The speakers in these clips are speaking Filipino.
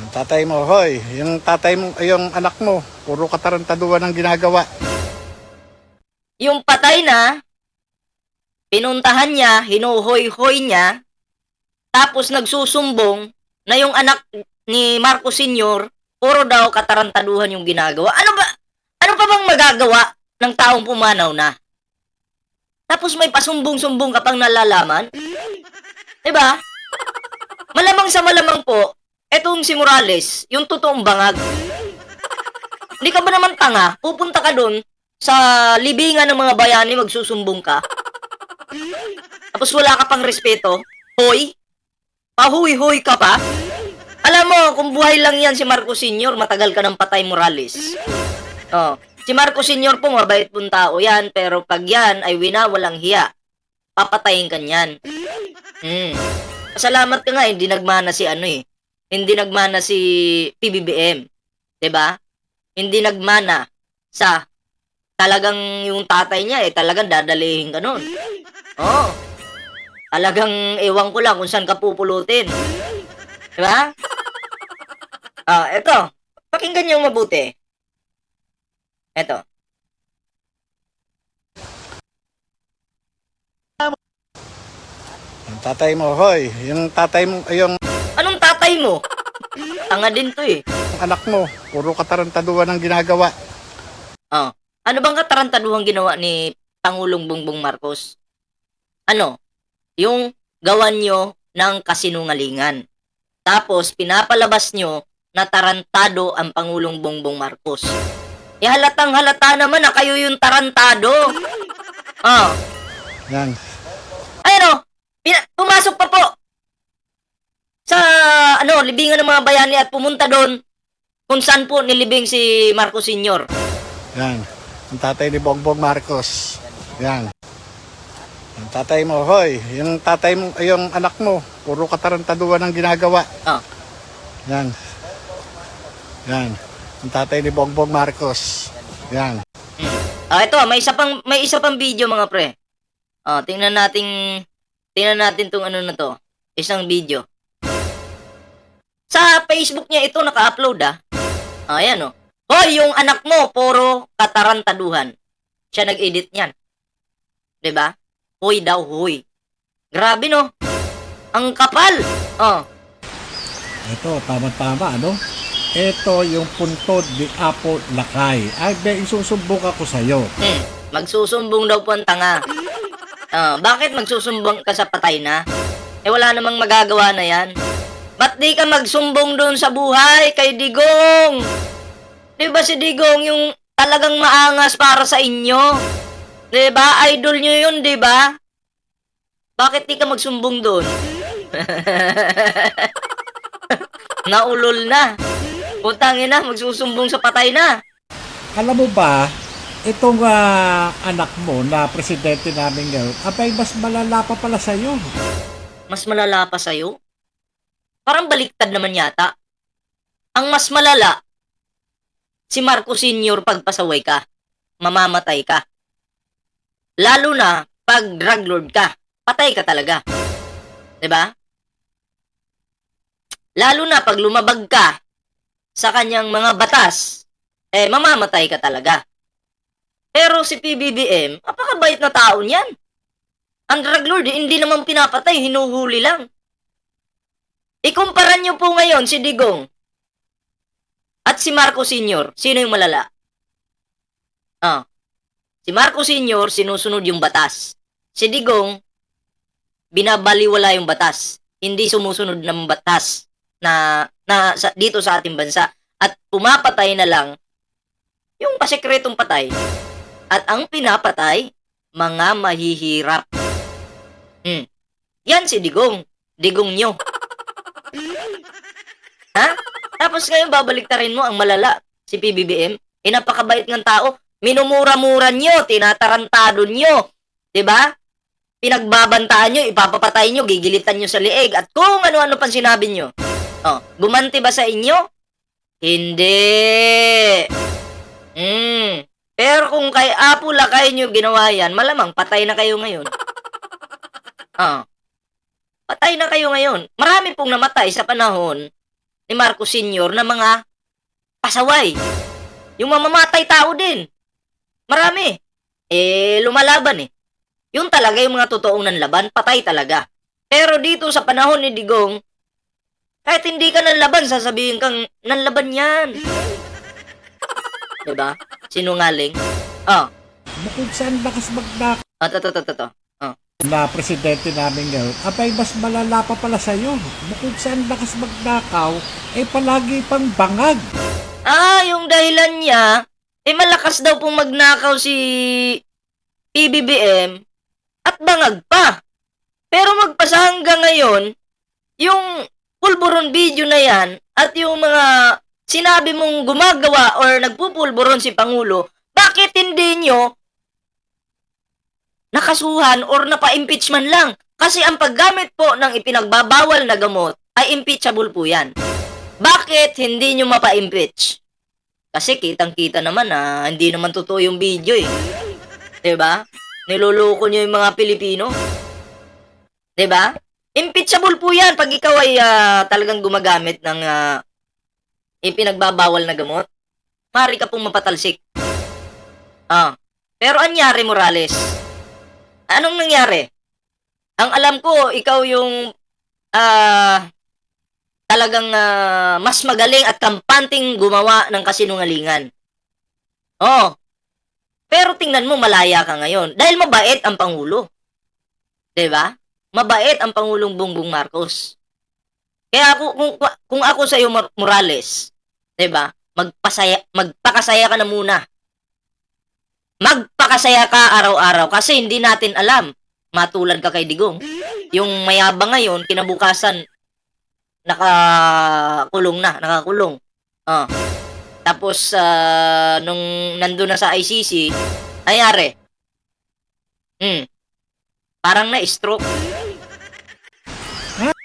Yung tatay mo, hoy, yung tatay mo, yung anak mo, puro katarantaduan ang ginagawa. Yung patay na, pinuntahan niya, hinuhoy-hoy niya, tapos nagsusumbong na yung anak ni Marcos Sr., puro daw katarantaduhan yung ginagawa. Ano ba, ano pa bang magagawa ng taong pumanaw na? Tapos may pasumbong-sumbong ka pang nalalaman? Diba? Malamang sa malamang po, etong si Morales, yung totoong bangag. Hindi ka ba naman tanga? Pupunta ka doon sa libingan ng mga bayani, magsusumbong ka. Tapos wala ka pang respeto. Hoy? Pahuy-huy ka pa? Alam mo, kung buhay lang yan si Marcos Sr., matagal ka ng patay Morales. Oh. Si Marcos Sr. po, mabait pong tao yan, pero pag yan ay winawalang hiya, papatayin ka niyan. Hmm. Salamat ka nga, hindi nagmana si ano eh. Hindi nagmana si PBBM. 'Di ba? Hindi nagmana sa talagang yung tatay niya eh, talagang dadalihin ka. Oo. Talagang ewan ko lang kung saan ka pupulutin. Di ba? Ah, eto. Pakinggan niyo mabuti. Eto. Yung tatay mo, hoy, yung tatay mo, yung tatay mo? Tanga din to eh. anak mo, puro katarantaduan ang ginagawa. Oh. Ano bang katarantaduhang ginawa ni Pangulong Bongbong Marcos? Ano? Yung gawan nyo ng kasinungalingan. Tapos, pinapalabas nyo na tarantado ang Pangulong Bongbong Marcos. Eh, halatang halata naman na kayo yung tarantado. Oh. Yan. Ay, ano? Pina- pumasok pa po sa ano, libingan ng mga bayani at pumunta doon kung saan po nilibing si Marcos Sr. Yan. Yung tatay ni Bongbong Marcos. Yan. Yung tatay mo, hoy, yung tatay mo, yung anak mo, puro katarantaduan ang ginagawa. Oh. Yan. Yan. Yung tatay ni Bongbong Marcos. Yan. Ah, ito, may isa pang may isa pang video mga pre. Ah, tingnan natin tingnan natin tong ano na to. Isang video. Sa Facebook niya ito naka-upload ah. Ah, ayan oh. Hoy, yung anak mo puro katarantaduhan. Siya nag-edit niyan. 'Di ba? Hoy daw, hoy. Grabe no. Ang kapal. Oh. Ito, tama-tama, ano? Ito yung puntod ni Apo Lakay. Ay, be, isusubok ako sa'yo. Hmm, magsusumbong daw po ang tanga. Ah, bakit magsusumbong ka sa patay na? Eh wala namang magagawa na yan. Ba't di ka magsumbong doon sa buhay kay Digong? Di ba si Digong yung talagang maangas para sa inyo? Di ba? Idol nyo yun, di ba? Bakit di ka magsumbong doon? Naulol na. Putangin na, magsusumbong sa patay na. Alam mo ba, itong ah, anak mo na presidente namin ngayon, abay, mas malala pa pala sa'yo. mas malala pa sa'yo? Parang baliktad naman yata. Ang mas malala, si Marco Sr. pagpasaway ka, mamamatay ka. Lalo na pag drug lord ka, patay ka talaga. 'Di ba? Lalo na pag lumabag ka sa kanyang mga batas, eh mamamatay ka talaga. Pero si PBBM, apakabait na tao niyan. Ang drug lord, eh, hindi naman pinapatay, hinuhuli lang. Ikumpara niyo po ngayon si Digong at si Marco Sr. Sino yung malala? Ah. Si Marco Sr. sinusunod yung batas. Si Digong, binabaliwala yung batas. Hindi sumusunod ng batas na, na sa, dito sa ating bansa. At pumapatay na lang yung pasekretong patay. At ang pinapatay, mga mahihirap. Hmm. Yan si Digong. Digong nyo. Ha? Tapos ngayon babaliktarin mo ang malala, si PBBM. Eh, napakabait ng tao. Minumura-mura nyo, tinatarantado nyo. 'Di ba? Pinagbabantaan nyo, ipapapatay nyo, gigilitan nyo sa lieg. At kung ano-ano pang sinabi nyo. Oh, gumanti ba sa inyo? Hindi. Hmm. Pero kung kay Apo Lakay nyo ginawa yan, malamang patay na kayo ngayon. Ah. Patay na kayo ngayon. Marami pong namatay sa panahon ni Marcos Sr. na mga pasaway. Yung mamamatay tao din. Marami. Eh, lumalaban eh. Yun talaga yung mga totoong nanlaban, patay talaga. Pero dito sa panahon ni Digong, kahit hindi ka nanlaban, sasabihin kang, nanlaban yan. diba? Sinungaling. Oh, Bukod saan lakas magdak ah, to, to, to, to, to. Na presidente namin ngayon, abay mas malala pa pala sa'yo. Bukod saan lakas magdakaw, eh palagi pang bangag. Ah, yung dahilan niya, eh malakas daw pong magnakaw si PBBM at bangag pa. Pero magpasa hanggang ngayon, yung pulburon video na yan at yung mga sinabi mong gumagawa or nagpupulburon si Pangulo, bakit hindi nyo nakasuhan or napa-impeachment lang? Kasi ang paggamit po ng ipinagbabawal na gamot ay impeachable po yan. Bakit hindi nyo mapa-impeach? Kasi kitang-kita naman na hindi naman totoo yung video eh. ba? Niloloko nyo yung mga Pilipino. ba? Impeachable po 'yan pag ikaw ay ah, talagang gumagamit ng ah, ipinagbabawal na gamot. Mari ka pong mapatalsik. Ah. Pero anyari Morales? Anong nangyari? Ang alam ko, ikaw yung ah talagang ah, mas magaling at kampanting gumawa ng kasinungalingan. Oh. Pero tingnan mo, malaya ka ngayon. Dahil mabait ang Pangulo. ba? Mabait ang Pangulong Bongbong Marcos. Kaya ako, kung, kung ako sa iyo, Morales, ba? Magpasaya, magpakasaya ka na muna. Magpakasaya ka araw-araw kasi hindi natin alam. Matulad ka kay Digong. Yung mayabang ngayon, kinabukasan, nakakulong na, nakakulong. Ah. Tapos, ah, nung nandun na sa ICC, ayari. Hmm. Parang na-stroke.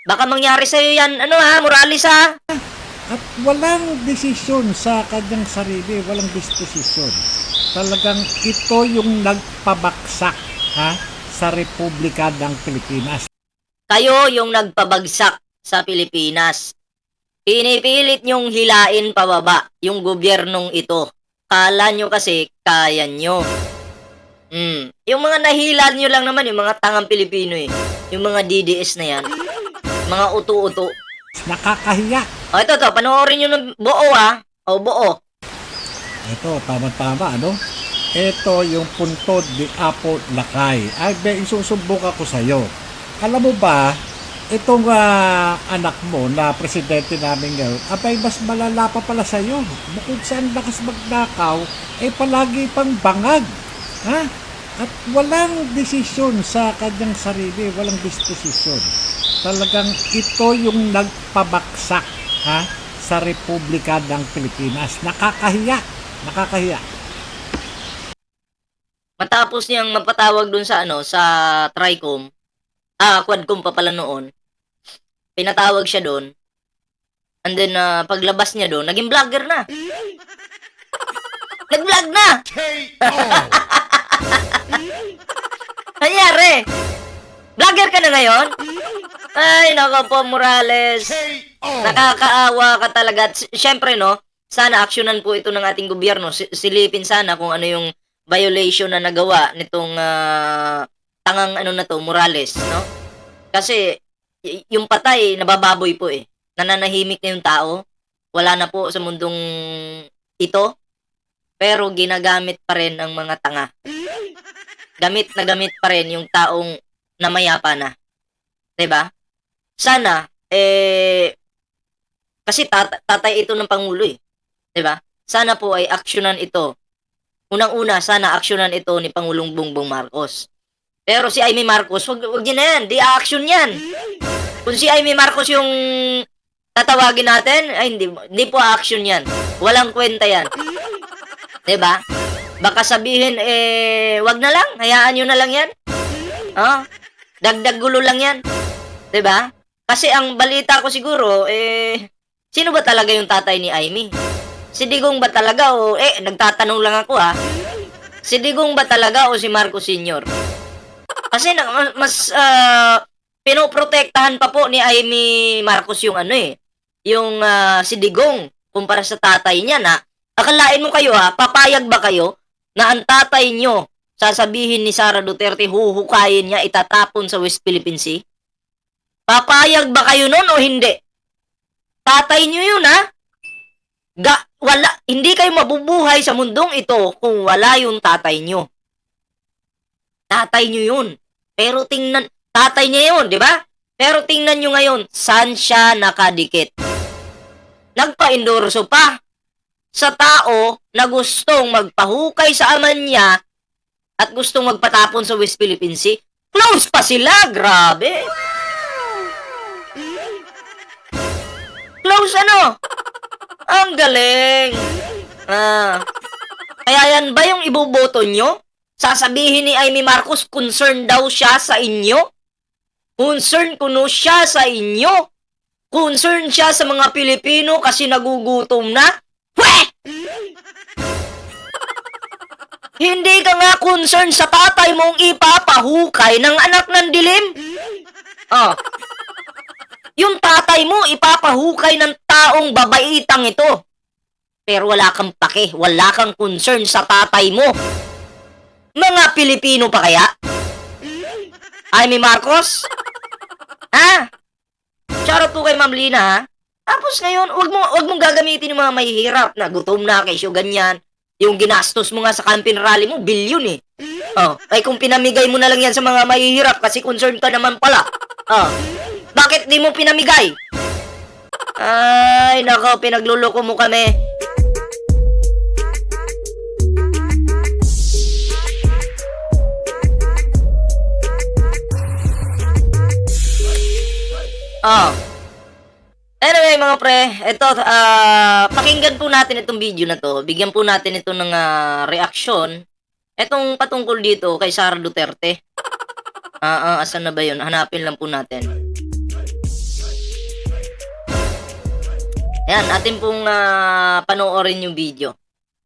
Baka mangyari sa'yo yan, ano ha, Morales ha? At walang desisyon sa kanyang sarili, walang disposisyon. Talagang ito yung nagpabaksak ha, sa Republika ng Pilipinas. Kayo yung nagpabagsak sa Pilipinas. Pinipilit nyong hilain pababa yung gobyernong ito. Kala nyo kasi kaya nyo. Hmm. Yung mga nahila nyo lang naman, yung mga tangang Pilipino eh. Yung mga DDS na yan. Mga uto-uto. Nakakahiya. O ito to, panoorin nyo ng buo ah. O buo. Ito, tama-tama, ano? Ito yung puntod ni Apo Lakay. Ay, be, isusubok ako sa'yo. Alam mo ba, itong ah, anak mo na presidente namin ngayon, abay, mas malala pa pala sa'yo. Bukod saan lakas magnakaw, eh palagi pang bangag. Ha? At walang desisyon sa kanyang sarili, walang disposisyon. Talagang ito yung nagpabaksak ha, sa Republika ng Pilipinas. Nakakahiya. Nakakahiya. Matapos niyang mapatawag dun sa ano, sa Tricom, ah, Quadcom pa pala noon, pinatawag siya doon, and then ah, paglabas niya doon, naging vlogger na. Nag-vlog na! Nangyari! Vlogger ka na ngayon? Ay, nako po, Morales. Nakakaawa ka talaga. At s- Siyempre, no, sana aksyonan po ito ng ating gobyerno. Si- Silipin sana kung ano yung violation na nagawa nitong ah, tangang ano na to, Morales, no? Kasi yung patay, nabababoy po eh. Nananahimik na yung tao. Wala na po sa mundong ito. Pero ginagamit pa rin ng mga tanga. Gamit na gamit pa rin yung taong namayapa na. 'Di ba? Sana eh kasi tat- tatay ito ng pangulo eh. ba? Sana po ay aksyonan ito. Unang-una, sana aksyonan ito ni Pangulong Bongbong Marcos. Pero si Amy Marcos, wag, wag niya na yan. Di action yan. Kung si Amy Marcos yung tatawagin natin, ay hindi, hindi po action yan. Walang kwenta yan. ba? Baka sabihin, eh, wag na lang. Hayaan nyo na lang yan. Ah, dagdag gulo lang yan. ba? Kasi ang balita ko siguro, eh, sino ba talaga yung tatay ni Amy? Si Digong ba talaga o, eh, nagtatanong lang ako ha. Si Digong ba talaga o si Marcos Sr.? Kasi na, mas, ah, pinoprotektahan pa po ni Amy Marcos yung ano eh, yung ah, si Digong kumpara sa tatay niya na akalain mo kayo ha, papayag ba kayo na ang tatay nyo sasabihin ni Sara Duterte huhukayin niya itatapon sa West Philippine Sea? Papayag ba kayo nun o hindi? Tatay nyo yun ha? Ga, wala, hindi kayo mabubuhay sa mundong ito kung wala yung tatay nyo. Tatay nyo yun. Pero tingnan, tatay niya yun, di ba? Pero tingnan nyo ngayon, saan siya nakadikit? Nagpa-endorso pa sa tao na gustong magpahukay sa aman niya at gustong magpatapon sa West Philippine Sea. Close pa sila, grabe. Close ano? Ang galing. Ah. Kaya yan ba yung iboboto nyo? Sasabihin ni Amy Marcos, concerned daw siya sa inyo? Concerned kuno siya sa inyo? Concerned siya sa mga Pilipino kasi nagugutom na? Pwe! Hindi ka nga concerned sa tatay mong ipapahukay ng anak ng dilim? Oh. Yung tatay mo ipapahukay ng taong babaitang ito. Pero wala kang pake, wala kang concern sa tatay mo. Mga Pilipino pa kaya? Amy Marcos? Ha? Charot po kay Ma'am Lina, ha? Tapos ngayon, wag mo wag mong gagamitin yung mga mahihirap na gutom na kesyo ganyan. Yung ginastos mo nga sa campaign rally mo, bilyon eh. Oh, ay kung pinamigay mo na lang yan sa mga mahihirap kasi concerned ka naman pala. Oh, bakit di mo pinamigay? Ay, nako, pinagluloko mo kami. Oh. Anyway, mga pre, ito, ah, pakinggan po natin itong video na to. Bigyan po natin ito ng ah, reaksyon. Itong patungkol dito kay Sara Duterte. Ah, ah, asan na ba yun? Hanapin lang po natin. Ayan, atin pong ah, panoorin yung video.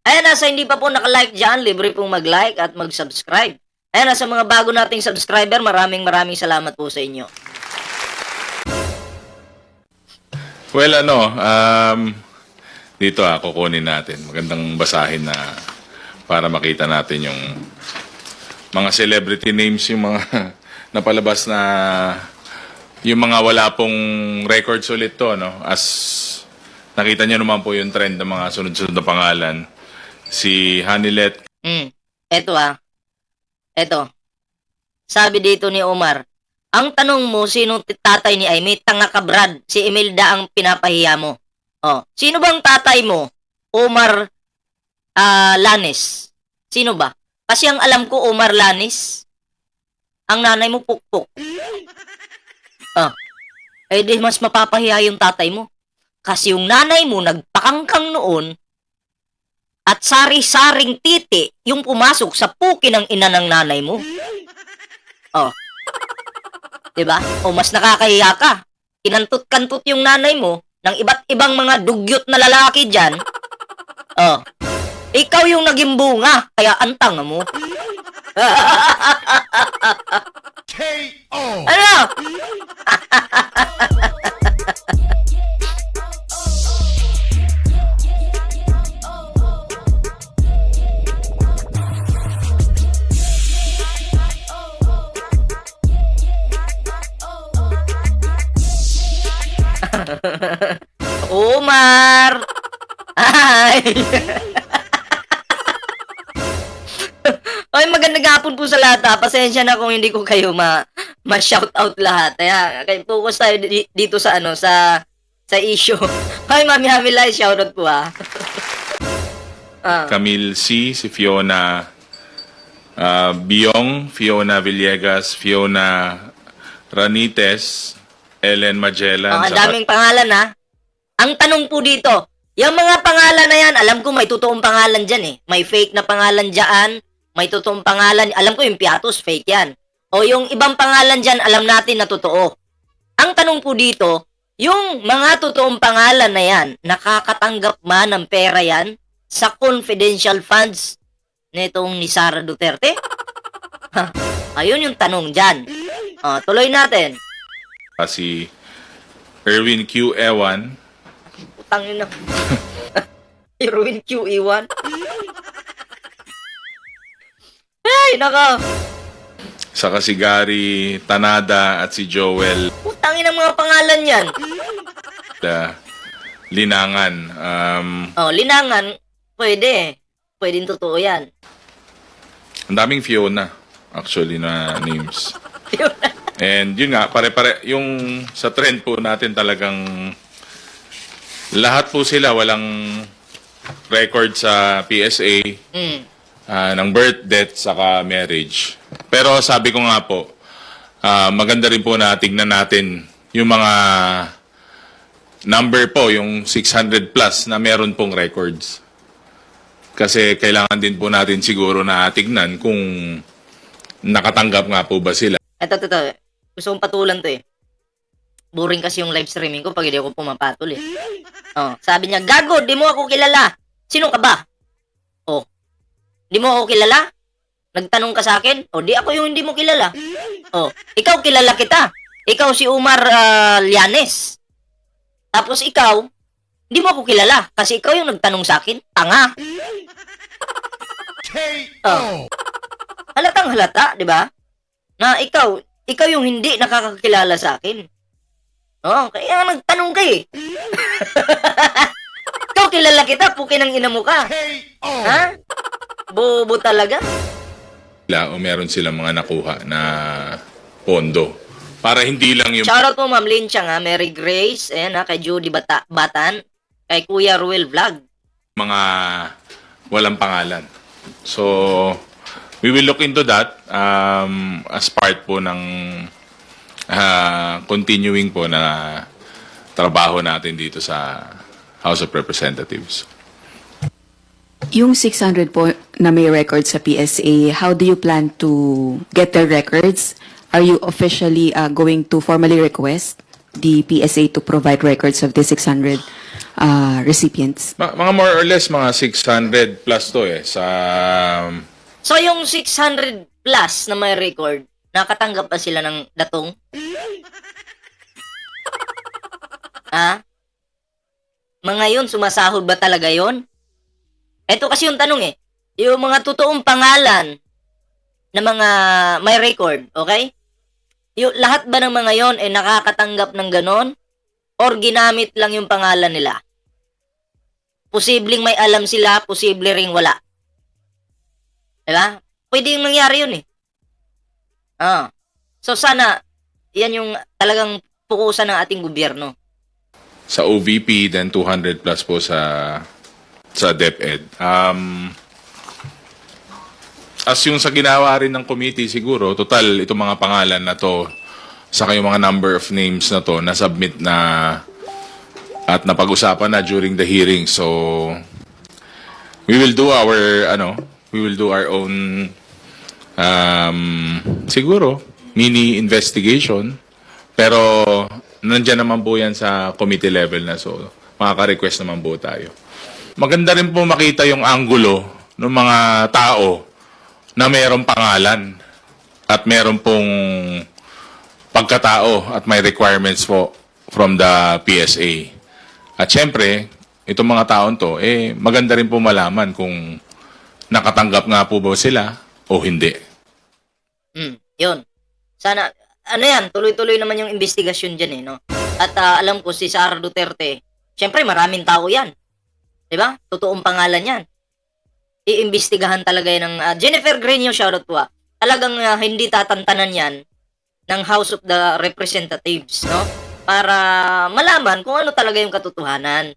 Ayan, nasa hindi pa po nakalike dyan, libre pong mag-like at mag-subscribe. Ayan, nasa mga bago nating subscriber, maraming maraming salamat po sa inyo. Well, ano, um, dito ah, kukunin natin. Magandang basahin na para makita natin yung mga celebrity names, yung mga napalabas na yung mga wala pong records ulit to, no? As nakita niyo naman po yung trend ng mga sunod-sunod na pangalan. Si Hanilet Hmm. Eto ah. Eto. Sabi dito ni Omar, ang tanong mo, sino tatay ni Amy? Tanga ka, Brad. Si Imelda ang pinapahiya mo. Oh, sino bang tatay mo? Omar ah, Lanes. Sino ba? Kasi ang alam ko, Omar Lanes. Ang nanay mo, Pukpuk. Oh, eh di mas mapapahiya yung tatay mo. Kasi yung nanay mo nagpakangkang noon at sari-saring titi yung pumasok sa puki ng ina ng nanay mo. Oh. 'Di ba? O mas nakakahiya ka. Kinantot-kantot yung nanay mo ng iba't ibang mga dugyot na lalaki diyan. Oh. Ikaw yung naging bunga, kaya antang mo. Ano? Omar! Ay! Magandang hapon po sa lahat. ha. Pasensya na kung hindi ko kayo ma ma-shout out lahat. Kaya, kaya focus tayo di- dito sa ano, sa sa issue. Hi, Mami Hamilay, shout out po ha. ah, Camille C, si Fiona ah, Biong, Fiona Villegas, Fiona Ranites, Ellen Magellan. oh, ang saka- daming pangalan ha. Ang tanong po dito, yung mga pangalan na yan, alam ko may totoong pangalan dyan eh. May fake na pangalan dyan, may totoong pangalan. Alam ko yung Piatos, fake yan. O yung ibang pangalan dyan, alam natin na totoo. Ang tanong po dito, yung mga totoong pangalan na yan, nakakatanggap man ng pera yan sa confidential funds nitong ni Sara Duterte? Ayun yung tanong dyan. O, tuloy natin. Ah, si Erwin Q. Ewan, Putang ina. Heroin QE1. Ay, nako. Saka si Gary Tanada at si Joel Putang ina mga pangalan yan. uh, Linangan. Um, Oh, linangan. Pwede. Pwedeng totoo yan. ang daming Fiona actually na names. And yun nga, pare-pare, yung sa trend po natin talagang lahat po sila walang record sa PSA, Mm. ah, ng birth, death, saka marriage. Pero sabi ko nga po, ah, maganda rin po na tignan natin yung mga number po, yung 600 plus na meron pong records. Kasi kailangan din po natin siguro na tignan kung nakatanggap nga po ba sila. Ito, ito, ito. Gusto kong patulan to eh. Boring kasi yung live streaming ko pag hindi ako pumapatol eh. Oh, sabi niya, Gago, di mo ako kilala. Sino ka ba? Oh, di mo ako kilala? Nagtanong ka sa akin? Oh, di ako yung hindi mo kilala. Oh, ikaw kilala kita. Ikaw si Umar ah, Llanes. Tapos ikaw, hindi mo ako kilala kasi ikaw yung nagtanong sa akin. Tanga. Oh. Halatang halata, di ba? Na ikaw, ikaw yung hindi nakakakilala sa akin. Oo, kaya nagtanong ka eh. ikaw kilala kita, pukin ang ina mo ka. Ha? Bobo talaga. sila o meron silang mga nakuha na pondo. Para hindi lang yung Shoutout po Ma'am Lynn Chang, ha? Mary Grace, ayan ha, kay Judy Bata Batan, kay Kuya Ruel Vlog. mga walang pangalan. So, we will look into that um, as part po ng ah, continuing po na trabaho natin dito sa House of Representatives. Yung 600 po na may records sa PSA, how do you plan to get their records? Are you officially uh, going to formally request the PSA to provide records of the 600 uh, recipients? Ma- mga more or less mga 600 plus to eh sa So yung 600 plus na may record, nakatanggap pa sila ng datong? ha? Mga yun, sumasahod ba talaga yon? Ito kasi yung tanong eh. Yung mga totoong pangalan na mga may record, okay? Yung, lahat ba ng mga yon eh nakakatanggap ng ganon? Or ginamit lang yung pangalan nila? Posibleng may alam sila, posible ring wala. Diba? Pwede yung nangyari yun eh. Ah. So sana, yan yung talagang pukusan ng ating gobyerno. sa OVP then 200 plus po sa sa DepEd. Um, as yung sa ginawa rin ng committee siguro, total itong mga pangalan na to, saka yung mga number of names na to, na-submit na at napag-usapan na during the hearing. So, we will do our, ano, we will do our own, um, siguro, mini investigation. Pero, nandyan naman po yan sa committee level na. So, makaka-request naman po tayo. Maganda rin po makita yung angulo ng mga tao na mayroong pangalan at meron pong pagkatao at may requirements po from the PSA. At syempre, itong mga taon to, eh, maganda rin po malaman kung nakatanggap nga po ba sila o hindi. Hmm, yun. Sana, ano yan, tuloy-tuloy naman yung investigasyon dyan eh, no? At ah, alam ko si Sara Duterte, syempre maraming tao yan. ba? Totoong pangalan yan. Iimbestigahan talaga yan ng ah, Jennifer Green yung shoutout po ah. Talagang ah, hindi tatantanan yan ng House of the Representatives, no? Para malaman kung ano talaga yung katotohanan.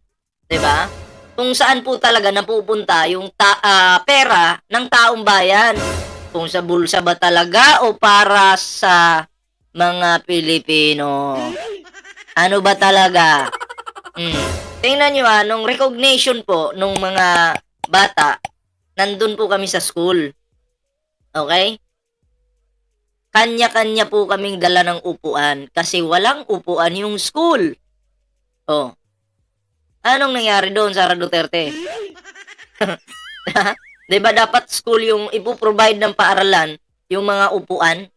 'Di ba? Kung saan po talaga napupunta yung ta- ah, pera ng taong bayan. Kung sa bulsa ba talaga o para sa mga Pilipino. Ano ba talaga? Hmm. Tingnan nyo ah, nung recognition po nung mga bata, nandun po kami sa school. Okay? Kanya-kanya po kaming dala ng upuan kasi walang upuan yung school. Oh. Anong nangyari doon, Sara Duterte? 'Di ba dapat school yung ipo-provide ng paaralan yung mga upuan?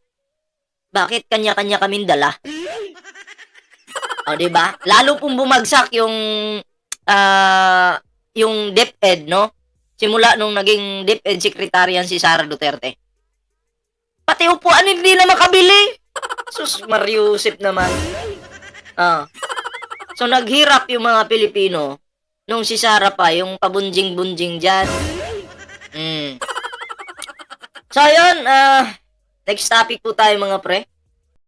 Bakit kanya-kanya kaming dala? O, 'di ba? Lalo pong bumagsak yung ah, yung DepEd, no? Simula nung naging DepEd secretary yan si Sara Duterte. Pati upuan hindi na makabili. Sus, Mariusip naman. Ah. So, naghirap yung mga Pilipino nung si Sara pa, yung pabunjing-bunjing dyan. Mm. So, ayun, ah, next topic po tayo mga pre.